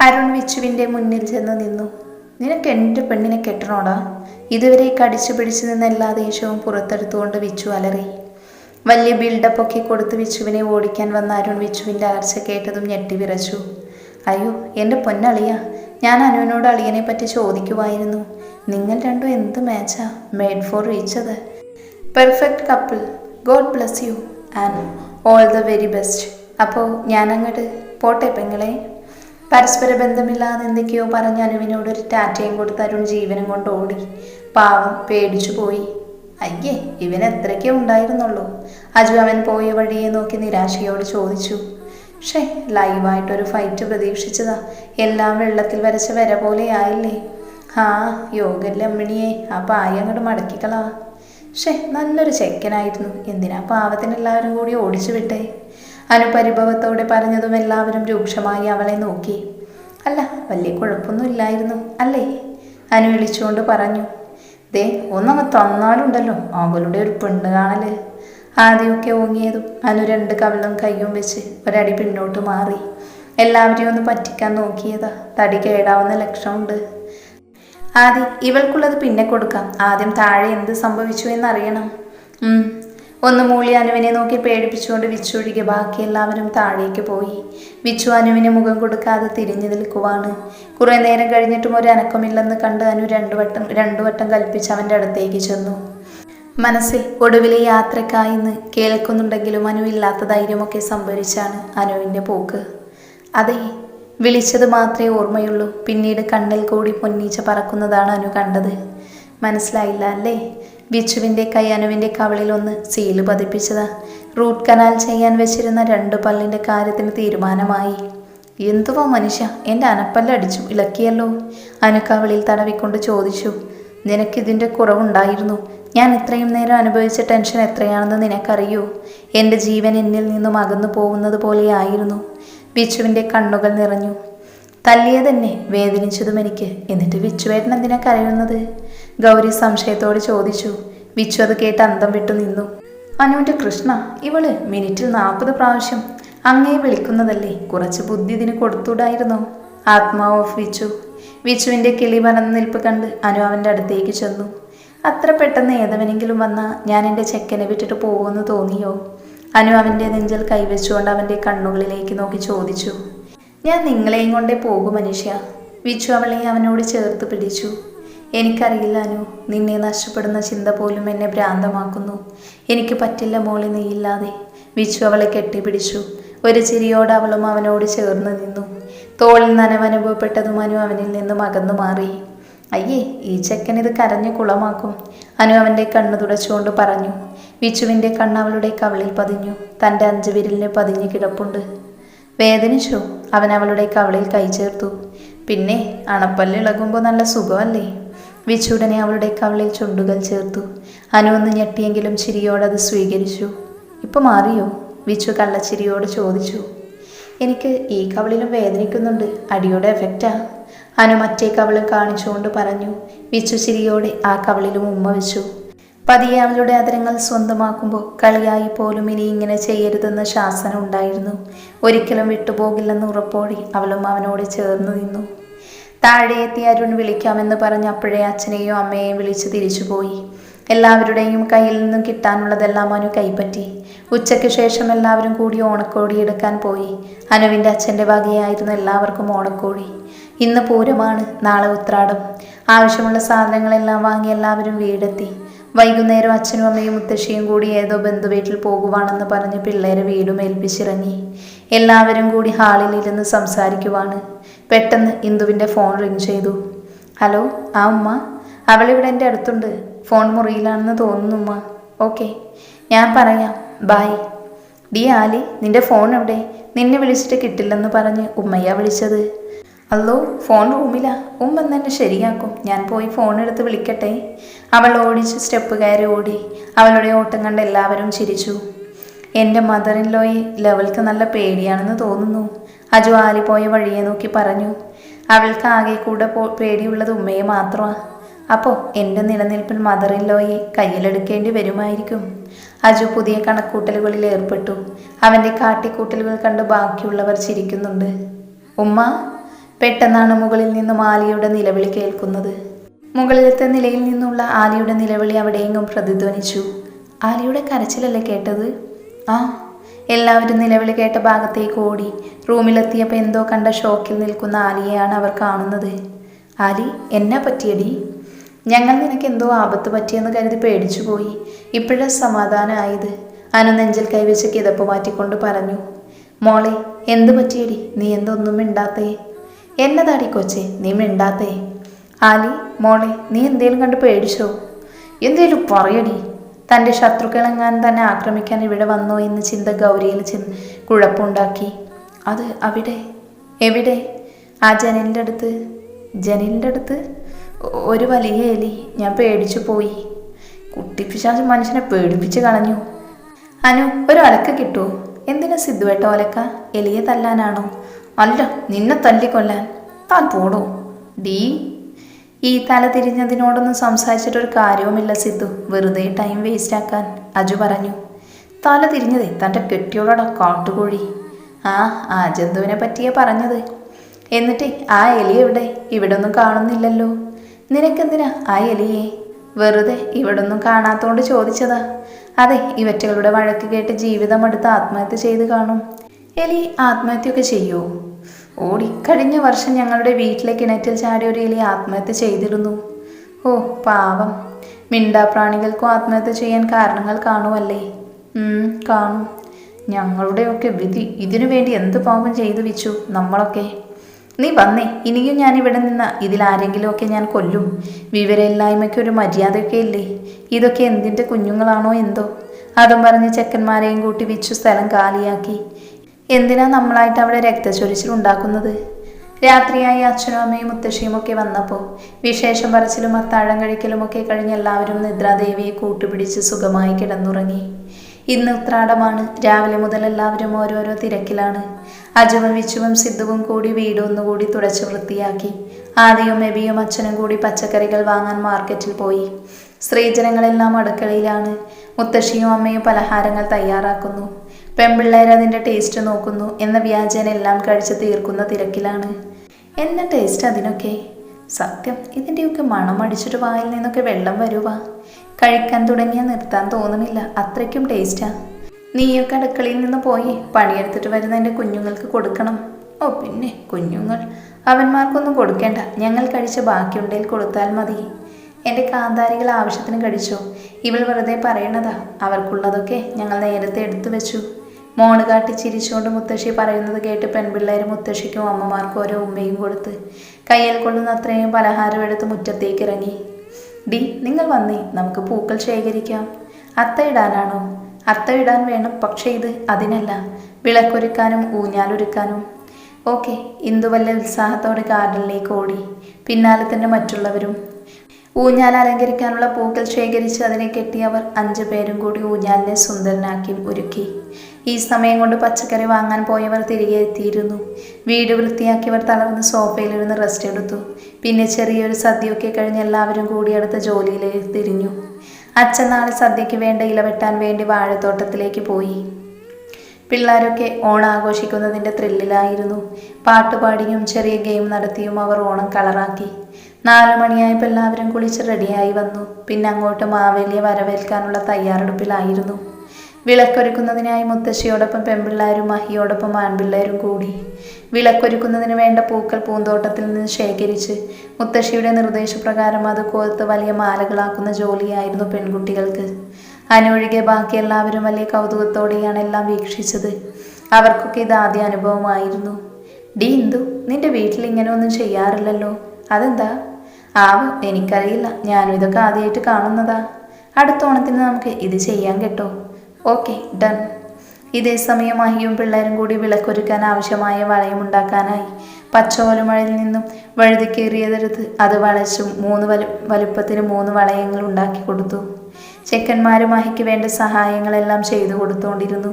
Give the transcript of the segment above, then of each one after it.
അരുൺ വിച്ചുവിന്റെ മുന്നിൽ ചെന്ന് നിന്നു. നിനക്ക് എന്റെ പെണ്ണിനെ കെട്ടണോടാ? ഇതുവരെ കടിച്ചു പിടിച്ചു നിന്ന എല്ലാ ദേഷ്യവും പുറത്തെടുത്തുകൊണ്ട് വിച്ചു അലറി. വലിയ ബിൽഡപ്പ് ഒക്കെ കൊടുത്ത് വിച്ചുവിനെ ഓടിക്കാൻ വന്ന അരുൺ വിച്ചുവിന്റെ അലർച്ച കേട്ടതും ഞെട്ടി വിറച്ചു. അയ്യോ എന്റെ പൊന്നളിയ ഞാൻ അനുവിനോട് അളിയനെ പറ്റി ചോദിക്കുമായിരുന്നു നിങ്ങൾ രണ്ടും എന്ത് മാച്ചാ made for റീച്ചത് perfect couple God bless you and all the very best അപ്പോൾ ഞാനങ്ങോട്ട് പോട്ടെ പെങ്ങളെ? പരസ്പര ബന്ധമില്ലാതെ എന്തൊക്കെയോ പറഞ്ഞ് അനുവിനോട് ഒരു ടാറ്റയും കൊടുത്ത് അരുൺ ജീവനം കൊണ്ട് ഓടി. പാവം പേടിച്ചു പോയി. അയ്യേ ഇവൻ എത്രയ്ക്കേ ഉണ്ടായിരുന്നുള്ളൂ? അജു അവൻ പോയ വഴിയെ നോക്കി നിരാശയോട് ചോദിച്ചു. ഷേ ലൈവായിട്ടൊരു ഫൈറ്റ് പ്രതീക്ഷിച്ചതാ. എല്ലാം വെള്ളത്തിൽ വരച്ച വര പോലെ ആയില്ലേ? ആ യോഗല്ലമ്മിണിയെ ആ പായ അങ്ങോട്ട് മടക്കിക്കളാ. ഷേ നല്ലൊരു ചെക്കനായിരുന്നു. എന്തിനാ പാവത്തിനെല്ലാവരും കൂടി ഓടിച്ചു വിട്ടേ? അനുപരിഭവത്തോടെ പറഞ്ഞതും എല്ലാവരും രൂക്ഷമായി അവളെ നോക്കി. അല്ല വലിയ കുഴപ്പമൊന്നും ഇല്ലായിരുന്നു അല്ലേ? അനു വിളിച്ചുകൊണ്ട് പറഞ്ഞു. ദേ ഒന്നങ്ങ് തന്നാലുണ്ടല്ലോ അവളുടെ ഒരു പെണ്ണ് കാണൽ. ആദ്യമൊക്കെ ഓങ്ങിയതും അനു രണ്ട് കവിളും കയ്യും വെച്ച് ഒരടി പിന്നോട്ട് മാറി. എല്ലാവരെയും ഒന്ന് പറ്റിക്കാൻ നോക്കിയതാ തടി കേടാവുന്ന ലക്ഷണമുണ്ട്. ആദ്യം ഇവൾക്കുള്ളത് പിന്നെ കൊടുക്കാം. ആദ്യം താഴെ എന്ത് സംഭവിച്ചു എന്നറിയണം. ഒന്ന് മൂളി അനുവിനെ നോക്കി പേടിപ്പിച്ചുകൊണ്ട് വിച്ചൊഴികെ ബാക്കി എല്ലാവരും താഴേക്ക് പോയി. വിച്ചു അനുവിന് മുഖം കൊടുക്കാതെ തിരിഞ്ഞു നിൽക്കുവാണ്. കുറേ നേരം കഴിഞ്ഞിട്ടും ഒരു അനക്കമില്ലെന്ന് കണ്ട് അനു രണ്ടു വട്ടം രണ്ടു വട്ടം കൽപ്പിച്ച് അവന്റെ അടുത്തേക്ക് ചെന്നു. മനസ്സിൽ ഒടുവിലെ യാത്രക്കായിന്ന് കേൾക്കുന്നുണ്ടെങ്കിലും അനു ഇല്ലാത്ത ധൈര്യമൊക്കെ സംഭരിച്ചാണ് അനുവിന്റെ പോക്ക്. അതെ വിളിച്ചത് മാത്രമേ ഓർമ്മയുള്ളൂ. പിന്നീട് കണ്ണിൽ കൂടി പൊന്നീച്ച പറക്കുന്നതാണ് അനു കണ്ടത്. മനസ്സിലായില്ല അല്ലേ? ബിച്ചുവിന്റെ കയ്യാനുവിന്റെ കവളിൽ ഒന്ന് സീൽ പതിപ്പിച്ചതാ. റൂട്ട് കനാൽ ചെയ്യാൻ വെച്ചിരുന്ന രണ്ട് പല്ലിന്റെ കാര്യത്തിന് തീരുമാനമായി. എന്തുവാ മനുഷ്യ എന്റെ അനപ്പല്ല അടിച്ചു ഇളക്കിയല്ലോ. അനുക്കവളിൽ കവളിൽ തടവിക്കൊണ്ട് ചോദിച്ചു നിനക്കിതിന്റെ കുറവുണ്ടായിരുന്നു. ഞാൻ ഇത്രയും നേരം അനുഭവിച്ച ടെൻഷൻ എത്രയാണെന്ന് നിനക്കറിയൂ? എന്റെ ജീവൻ എന്നിൽ നിന്നും അകന്നു പോകുന്നത് പോലെയായിരുന്നു ബിച്ചുവിന്റെ കണ്ണുകൾ നിറഞ്ഞു. തല്ലിയതെന്നെ വേദനിച്ചതും എനിക്ക്. എന്നിട്ട് വിച്ചുവേട്ടൻ എന്തിനാ കരയുന്നത്? ഗൗരി സംശയത്തോട് ചോദിച്ചു. വിച്ചു അത് കേട്ട് അന്തം വിട്ടു നിന്നു. അനുവിന്റെ കൃഷ്ണ ഇവൾ മിനിറ്റിൽ നാൽപ്പത് പ്രാവശ്യം അങ്ങേ വിളിക്കുന്നതല്ലേ? കുറച്ച് ബുദ്ധി ഇതിന് കൊടുത്തൂടായിരുന്നോ? ആത്മാവ് ഓഫ് വിച്ചു വിച്ചുവിന്റെ കിളി പറന്ന നിൽപ്പ് കണ്ട് അനു അവന്റെ അടുത്തേക്ക് ചെന്നു. അത്ര പെട്ടെന്ന് ഏതവനെങ്കിലും വന്നാൽ ഞാൻ എന്റെ ചെക്കനെ വിട്ടിട്ട് പോകുമെന്ന് തോന്നിയോ? അനു അവന്റെ നെഞ്ചിൽ കൈവച്ചുകൊണ്ട് അവന്റെ കണ്ണുകളിലേക്ക് നോക്കി ചോദിച്ചു. ഞാൻ നിങ്ങളെയും കൊണ്ടേ പോകും മനുഷ്യ വിച്ചു അവളെ അവനോട് ചേർത്ത് പിടിച്ചു. എനിക്കറിയില്ല അനു. നിന്നെ നഷ്ടപ്പെടുന്ന ചിന്ത പോലും എന്നെ ഭ്രാന്തമാക്കുന്നു. എനിക്ക് പറ്റില്ല മോളെ നീയില്ലാതെ വിച്ചു അവളെ കെട്ടിപ്പിടിച്ചു. ഒരു ചിരിയോട് അവളും അവനോട് ചേർന്ന് നിന്നു. തോളിൽ നനവനുഭവപ്പെട്ടതും അനു അവനിൽ നിന്നും അകന്നു മാറി. അയ്യേ ഈ ചെക്കൻ ഇത് കരഞ്ഞു കുളമാക്കും. അനു അവന്റെ കണ്ണു തുടച്ചുകൊണ്ട് പറഞ്ഞു. വിച്ചുവിന്റെ കണ്ണ് അവളുടെ കവളിൽ പതിഞ്ഞു. തന്റെ അഞ്ചു വിരലിന് പതിഞ്ഞു കിടപ്പുണ്ട്. വേദനിച്ചോ? അവൻ അവളുടെ കവളിൽ കൈ ചേർത്തു. പിന്നെ അണപ്പല്ല് ഇളകുമ്പോൾ നല്ല സുഖമല്ലേ? വിച്ചുടനെ അവളുടെ കവളിൽ ചുണ്ടുകൾ ചേർത്തു. അനു ഒന്ന് ഞെട്ടിയെങ്കിലും ചിരിയോടെ അത് സ്വീകരിച്ചു. ഇപ്പൊ മാറിയോ? വിച്ചു കള്ളച്ചിരിയോട് ചോദിച്ചു. എനിക്ക് ഈ കവളിലും വേദനിക്കുന്നുണ്ട്. അടിയുടെ എഫക്റ്റാ. അനു മറ്റേ കവളും കാണിച്ചുകൊണ്ട് പറഞ്ഞു. വിച്ചു ചിരിയോടെ ആ കവളിലും ഉമ്മ വെച്ചു. പതിയെ അവളുടെ അതരങ്ങൾ സ്വന്തമാക്കുമ്പോൾ കളിയായി പോലും ഇനി ഇങ്ങനെ ചെയ്യരുതെന്ന് ശാസനം ഉണ്ടായിരുന്നു. ഒരിക്കലും വിട്ടുപോകില്ലെന്ന് ഉറപ്പോടെ അവളും അവനോട് ചേർന്ന് നിന്നു. താഴെ എത്തി അരുൺ വിളിക്കാമെന്ന് പറഞ്ഞ് അപ്പോഴേ അച്ഛനെയും അമ്മയെയും വിളിച്ച് തിരിച്ചുപോയി. എല്ലാവരുടെയും കയ്യിൽ നിന്നും കിട്ടാനുള്ളതെല്ലാം അനു കൈപ്പറ്റി. ഉച്ചയ്ക്ക് ശേഷം എല്ലാവരും കൂടി ഓണക്കോടി എടുക്കാൻ പോയി. അനുവിന്റെ അച്ഛന്റെ വകയായിരുന്നു എല്ലാവർക്കും ഓണക്കോടി. ഇന്ന് പൂരമാണ് നാളെ ഉത്രാടം. ആവശ്യമുള്ള സാധനങ്ങളെല്ലാം വാങ്ങി എല്ലാവരും വീടെത്തി. വൈകുന്നേരം അച്ഛനും അമ്മയും മുത്തശ്ശിയും കൂടി ഏതോ ബന്ധുവീട്ടിൽ പോകുവാണെന്ന് പറഞ്ഞ് പിള്ളേരെ വീടും ഏൽപ്പിച്ചിറങ്ങി. എല്ലാവരും കൂടി ഹാളിൽ ഇരുന്ന് സംസാരിക്കുവാണ്. പെട്ടെന്ന് ഇന്ദുവിന്റെ ഫോൺ റിങ് ചെയ്തു. ഹലോ ആ ഉമ്മ? അവളിവിടെ എന്റെ അടുത്തുണ്ട്. ഫോൺ മുറിയിലാണെന്ന് തോന്നുന്നു ഉമ്മ. ഓക്കെ ഞാൻ പറയാം. ബായ് ഡി ആലി നിന്റെ ഫോൺ എവിടെ? നിന്നെ വിളിച്ചിട്ട് കിട്ടില്ലെന്ന് പറഞ്ഞ് ഉമ്മയ്യ വിളിച്ചത്. അല്ലോ ഫോൺ റൂമിലാ. ഉമ്മ തന്നെ ശരിയാക്കും. ഞാൻ പോയി ഫോൺ എടുത്ത് വിളിക്കട്ടെ. അവൾ ഓടിച്ച് സ്റ്റെപ്പ് കയറി ഓടി. അവളുടെ ഓട്ടം കണ്ട് എല്ലാവരും ചിരിച്ചു. എന്റെ മദർ ഇൻ ലോയെ ലെവൽക്ക് നല്ല പേടിയാണെന്ന് തോന്നുന്നു. അജു ആലി പോയ വഴിയെ നോക്കി പറഞ്ഞു. അവൾക്ക് ആകെ കൂടെ പോ പേടിയുള്ളത് ഉമ്മയെ മാത്രമാണ് അപ്പോൾ എന്റെ നിലനിൽപ്പിൽ മദർ ഇൻ ലോയെ കയ്യിലെടുക്കേണ്ടി വരുമായിരിക്കും. അജു പുതിയ കണക്കൂട്ടലുകളിൽ ഏർപ്പെട്ടു. അവന്റെ കാട്ടിക്കൂട്ടലുകൾ കണ്ട് ബാക്കിയുള്ളവർ ചിരിക്കുന്നുണ്ട്. ഉമ്മ പെട്ടെന്നാണ് മുകളിൽ നിന്നും ആലിയുടെ നിലവിളി കേൾക്കുന്നത്. മുകളിലത്തെ നിലയിൽ നിന്നുള്ള ആലിയുടെ നിലവിളി അവിടെയെങ്ങും പ്രതിധ്വനിച്ചു. ആലിയുടെ കരച്ചിലല്ലേ കേട്ടത്? ആ എല്ലാവരും നിലവിളി കേട്ട ഭാഗത്തേക്ക് ഓടി റൂമിലെത്തിയപ്പോൾ എന്തോ കണ്ട ഷോക്കിൽ നിൽക്കുന്ന ആലിയെയാണ് അവർ കാണുന്നത്. ആലി എന്നാ പറ്റിയടി? ഞങ്ങൾ നിനക്ക് എന്തോ ആപത്ത് പറ്റിയെന്ന് കരുതി പേടിച്ചു പോയി. ഇപ്പോഴാ സമാധാനമായത് അനു നെഞ്ചിൽ കൈവച്ച് കിതപ്പ് മാറ്റിക്കൊണ്ട് പറഞ്ഞു. മോളെ എന്ത് പറ്റിയടി? നീ എന്തൊന്നും മിണ്ടാത്തേ? എന്നതാടി കൊച്ചെ നീ മിണ്ടാത്തേ? ആലി മോളെ നീ എന്തേലും കണ്ട് പേടിച്ചോ? എന്തേലും പറയടി. തന്റെ ശത്രുക്കളെങ്ങാൻ തന്നെ ആക്രമിക്കാൻ ഇവിടെ വന്നോ എന്ന് ചിന്ത ഗൗരിയിൽ ചി കുഴപ്പമുണ്ടാക്കി. അത് അവിടെ? എവിടെ? ആ ജനലിന്റെ അടുത്ത്? ജനലിന്റെ അടുത്ത്? ഒരു വലിയ എലി. ഞാൻ പേടിച്ചു പോയി. കുട്ടിപ്പിശാച്ച് മനുഷ്യനെ പേടിപ്പിച്ച് കളഞ്ഞു. അനു ഒരു അലക്ക് കിട്ടുമോ എന്തിനാ സിദ്ധുവേട്ട ഒലക്ക? എലിയെ തല്ലാനാണോ? അല്ല നിന്നെ തല്ലിക്കൊല്ലാൻ താൻ പോടോ ഡീ ഈ തല തിരിഞ്ഞതിനോടൊന്നും സംസാരിച്ചിട്ടൊരു കാര്യവുമില്ല സിദ്ധു. വെറുതെ ടൈം വേസ്റ്റ് ആക്കാൻ. അജു പറഞ്ഞു. തല തിരിഞ്ഞതേ തന്റെ കെട്ടിയോളടാ കാട്ടുകോഴി. ആ ആ ജന്തുവിനെ പറ്റിയേ പറഞ്ഞത്. എന്നിട്ട് ആ എലി എവിടെ? ഇവിടെ ഒന്നും കാണുന്നില്ലല്ലോ. നിനക്കെന്തിനാ ആ എലിയെ? വെറുതെ ഇവിടെ ഒന്നും കാണാത്തോണ്ട് ചോദിച്ചതാ. അതെ ഇവറ്റകളുടെ വഴക്ക് കേട്ട് ജീവിതം എടുത്ത് ആത്മഹത്യ ചെയ്ത് കാണും. എലി ആത്മഹത്യയൊക്കെ ചെയ്യുമോ ഓടി കഴിഞ്ഞ വർഷം ഞങ്ങളുടെ വീട്ടിലെ കിണറ്റിൽ ചാടി ഒരു എലി ആത്മഹത്യ ചെയ്തിരുന്നു. ഓ പാവം. മിണ്ടാപ്രാണികൾക്കും ആത്മഹത്യ ചെയ്യാൻ കാരണങ്ങൾ കാണുമല്ലേ? കാണും. ഞങ്ങളുടെയൊക്കെ വിധി ഇതിനു വേണ്ടി എന്ത് പാപം ചെയ്തു വെച്ചു നമ്മളൊക്കെ? നീ വന്നേ ഇനിയും ഞാൻ ഇവിടെ നിന്ന ഇതിലാരെങ്കിലുമൊക്കെ ഞാൻ കൊല്ലും. വിവരമില്ലായ്മയ്ക്ക് ഒരു മര്യാദയൊക്കെ ഇല്ലേ? ഇതൊക്കെ എന്തിന്റെ കുഞ്ഞുങ്ങളാണോ എന്തോ? അതും പറഞ്ഞ് ചെക്കന്മാരെയും കൂട്ടി വിച്ചു സ്ഥലം കാലിയാക്കി. എന്തിനാ നമ്മളായിട്ട് അവിടെ രക്തച്ചൊരിച്ചിൽ ഉണ്ടാക്കുന്നത്? രാത്രിയായി അച്ഛനും അമ്മയും മുത്തശ്ശിയും ഒക്കെ വന്നപ്പോൾ വിശേഷം പറച്ചിലും അത്താഴം കഴിക്കലുമൊക്കെ കഴിഞ്ഞ് എല്ലാവരും നിദ്രാദേവിയെ കൂട്ടുപിടിച്ച് സുഖമായി കിടന്നുറങ്ങി. ഇന്ന് ഉത്രാടമാണ്. രാവിലെ മുതൽ എല്ലാവരും ഓരോരോ തിരക്കിലാണ്. അജുവും വിച്ചുവും സിദ്ധുവും കൂടി വീട് ഒന്നുകൂടി തുടച്ച് വൃത്തിയാക്കി. ആദിയും എബിയും അച്ഛനും കൂടി പച്ചക്കറികൾ വാങ്ങാൻ മാർക്കറ്റിൽ പോയി. സ്ത്രീജനങ്ങളെല്ലാം അടുക്കളയിലാണ്. മുത്തശ്ശിയും അമ്മയും പലഹാരങ്ങൾ തയ്യാറാക്കുന്നു. പെൺപിള്ളേർ അതിന്റെ ടേസ്റ്റ് നോക്കുന്നു എന്ന വ്യാജേന എല്ലാം കഴിച്ച് തീർക്കുന്ന തിരക്കിലാണ്. എന്ന ടേസ്റ്റ് അതിനൊക്കെ? സത്യം ഇതിന്റെയൊക്കെ മണം അടിച്ചിട്ട് വായിൽ നിന്നൊക്കെ വെള്ളം വരുവാ. കഴിക്കാൻ തുടങ്ങിയാൽ നിർത്താൻ തോന്നുന്നില്ല അത്രയ്ക്കും ടേസ്റ്റാ നീയൊക്കെ അടുക്കളയിൽ നിന്ന് പോയി പണിയെടുത്തിട്ട് വരുന്ന എന്റെ കുഞ്ഞുങ്ങൾക്ക് കൊടുക്കണം. ഓ പിന്നെ കുഞ്ഞുങ്ങൾ. അവന്മാർക്കൊന്നും കൊടുക്കേണ്ട. ഞങ്ങൾ കഴിച്ച ബാക്കിയുണ്ടെങ്കിൽ കൊടുത്താൽ മതി. എന്റെ കാന്താരികൾ ആവശ്യത്തിന് കഴിച്ചോ? ഇവൾ വെറുതെ പറയണതാ. അവർക്കുള്ളതൊക്കെ ഞങ്ങൾ നേരത്തെ എടുത്തു വെച്ചു. മോണ് കാട്ടി ചിരിച്ചുകൊണ്ട് മുത്തശ്ശി പറയുന്നത് കേട്ട് പെൺപിള്ളേർ മുത്തശ്ശിക്കും അമ്മമാർക്കും ഓരോ ഉമ്മയും കൊടുത്ത് കയ്യിൽ കൊള്ളുന്ന അത്രയും പലഹാരം എടുത്ത് മുറ്റത്തേക്ക് ഇറങ്ങി ഡി നിങ്ങൾ വന്നേ നമുക്ക് പൂക്കൾ ശേഖരിക്കാം. അത്ത ഇടാനാണോ? അത്ത ഇടാൻ വേണം പക്ഷേ ഇത് അതിനല്ല. വിളക്കൊരുക്കാനും ഊഞ്ഞാലൊരുക്കാനും ഓക്കെ. ഇന്ദു വല്ല ഉത്സാഹത്തോടെ ഗാർഡനിലേക്ക് ഓടി. പിന്നാലെ തന്നെ മറ്റുള്ളവരും. ഊഞ്ഞാൽ അലങ്കരിക്കാനുള്ള പൂക്കൾ ശേഖരിച്ച് അതിനെ കെട്ടിയവർ അഞ്ചു പേരും കൂടി ഊഞ്ഞാലിനെ സുന്ദരനാക്കി ഒരുക്കി. ഈ സമയം കൊണ്ട് പച്ചക്കറി വാങ്ങാൻ പോയവർ തിരികെ എത്തിയിരുന്നു. വീട് വൃത്തിയാക്കിയവർ തളർന്ന് സോഫയിലിരുന്ന് റെസ്റ്റ് എടുത്തു. പിന്നെ ചെറിയൊരു സദ്യയൊക്കെ കഴിഞ്ഞ് എല്ലാവരും കൂടി അടുത്ത ജോലിയിലേക്ക് തിരിഞ്ഞു. അച്ഛൻ നാളെ സദ്യയ്ക്ക് വേണ്ട ഇല വെട്ടാൻ വേണ്ടി വാഴത്തോട്ടത്തിലേക്ക് പോയി. പിള്ളേരൊക്കെ ഓണം ആഘോഷിക്കുന്നതിന്റെ ത്രില്ലിലായിരുന്നു പാട്ടുപാടിയും ചെറിയ ഗെയിം നടത്തിയും അവർ ഓണം കളറാക്കി. നാലു മണിയായപ്പോൾ എല്ലാവരും കുളിച്ച് റെഡിയായി വന്നു. പിന്നെ അങ്ങോട്ട് മാവേലിയെ വരവേൽക്കാനുള്ള തയ്യാറെടുപ്പിലായിരുന്നു. വിളക്കൊരുക്കുന്നതിനായി മുത്തശ്ശിയോടൊപ്പം പെൺപിള്ളേരും മഹിയോടൊപ്പം ആൺപിള്ളേരും കൂടി. വിളക്കൊരുക്കുന്നതിന് വേണ്ട പൂക്കൾ പൂന്തോട്ടത്തിൽ നിന്ന് ശേഖരിച്ച് മുത്തശ്ശിയുടെ നിർദ്ദേശപ്രകാരം അത് കോർത്ത് വലിയ മാലകളാക്കുന്ന ജോലിയായിരുന്നു പെൺകുട്ടികൾക്ക്. അനൊഴികെ ബാക്കി എല്ലാവരും വലിയ കൗതുകത്തോടെയാണ് എല്ലാം വീക്ഷിച്ചത്. അവർക്കൊക്കെ ഇത് ആദ്യ അനുഭവമായിരുന്നു. ഡി ഇന്ദു നിന്റെ വീട്ടിൽ ഇങ്ങനെ ഒന്നും ചെയ്യാറില്ലല്ലോ. അതെന്താ? ആവും എനിക്കറിയില്ല. ഞാനും ഇതൊക്കെ ആദ്യമായിട്ട് കാണുന്നതാ. അടുത്ത ഓണത്തിന് നമുക്ക് ഇത് ചെയ്യാൻ കേട്ടോ. Okay done. ഇതേ സമയം അഹിയും പിള്ളേരും കൂടി വിളക്കൊരുക്കാൻ ആവശ്യമായ വളയം ഉണ്ടാക്കാനായി. പച്ചോലമഴയിൽ നിന്നും വഴുതിക്കേറിയതെടുത്ത് അത് വളച്ചു മൂന്ന് വലു വലുപ്പത്തിന് മൂന്ന് വളയങ്ങൾ ഉണ്ടാക്കി കൊടുത്തു. ചെക്കന്മാരും അഹിക്ക് വേണ്ട സഹായങ്ങളെല്ലാം ചെയ്തു കൊടുത്തുകൊണ്ടിരുന്നു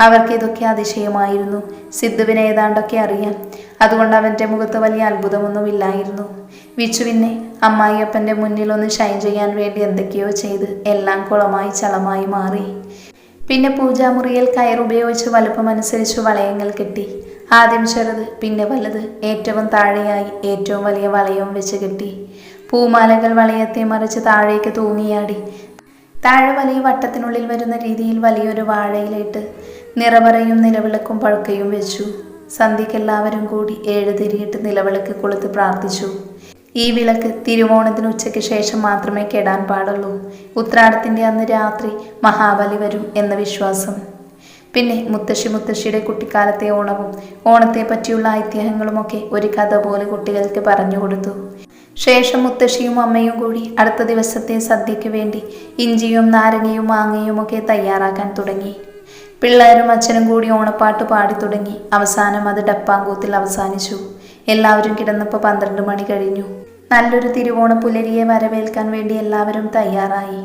അവർക്ക് ഇതൊക്കെ അതിശയമായിരുന്നു. സിദ്ധുവിനെ ഏതാണ്ടൊക്കെ അറിയാം. അതുകൊണ്ട് അവന്റെ മുഖത്ത് വലിയ അത്ഭുതമൊന്നുമില്ലായിരുന്നു. വിച്ചു പിന്നെ അമ്മായിയപ്പന്റെ മുന്നിൽ ഒന്ന് ഷൈൻ ചെയ്യാൻ വേണ്ടി എന്തൊക്കെയോ ചെയ്ത് എല്ലാം കുളമായി ചളമായി മാറി. പിന്നെ പൂജാമുറിയിൽ കയറുപയോഗിച്ച് വലുപ്പമനുസരിച്ച് വളയങ്ങൾ കെട്ടി. ആദ്യം ചെറുത് പിന്നെ വലുത്. ഏറ്റവും താഴെയായി ഏറ്റവും വലിയ വളയവും വെച്ച് കെട്ടി. പൂമാലകൾ വളയത്തെ മറിച്ച് താഴേക്ക് തൂങ്ങിയാടി. താഴെ വലിയ വട്ടത്തിനുള്ളിൽ വരുന്ന രീതിയിൽ വലിയൊരു വാഴയിലിട്ട് നിറപറയും നിലവിളക്കും പഴുക്കയും വെച്ചു. സന്ധ്യക്കെല്ലാവരും കൂടി ഏഴ് തിരിയിട്ട് നിലവിളക്ക് കൊളുത്ത് പ്രാർത്ഥിച്ചു. ഈ വിളക്ക് തിരുവോണത്തിന് ഉച്ചയ്ക്ക് ശേഷം മാത്രമേ കെടാൻ പാടുള്ളൂ. ഉത്രാടത്തിന്റെ അന്ന് രാത്രി മഹാബലി വരും എന്ന വിശ്വാസം. പിന്നെ മുത്തശ്ശി മുത്തശ്ശിയുടെ കുട്ടിക്കാലത്തെ ഓണവും ഓണത്തെ പറ്റിയുള്ള ഐതിഹ്യങ്ങളുമൊക്കെ ഒരു കഥ പോലെ കുട്ടികൾക്ക് പറഞ്ഞു കൊടുത്തു. ശേഷം മുത്തശ്ശിയും അമ്മയും കൂടി അടുത്ത ദിവസത്തെ സദ്യയ്ക്ക് വേണ്ടി ഇഞ്ചിയും നാരങ്ങയും മാങ്ങയും ഒക്കെ തയ്യാറാക്കാൻ തുടങ്ങി. പിള്ളേരും അച്ഛനും കൂടി ഓണപ്പാട്ട് പാടി തുടങ്ങി. അവസാനം അത് ഡപ്പാങ്കൂത്തിൽ അവസാനിച്ചു. എല്ലാവരും കിടന്നപ്പോൾ പന്ത്രണ്ട് മണി കഴിഞ്ഞു. നല്ലൊരു തിരുവോണ പുലരിയെ വരവേൽക്കാൻ വേണ്ടി എല്ലാവരും തയ്യാറായി.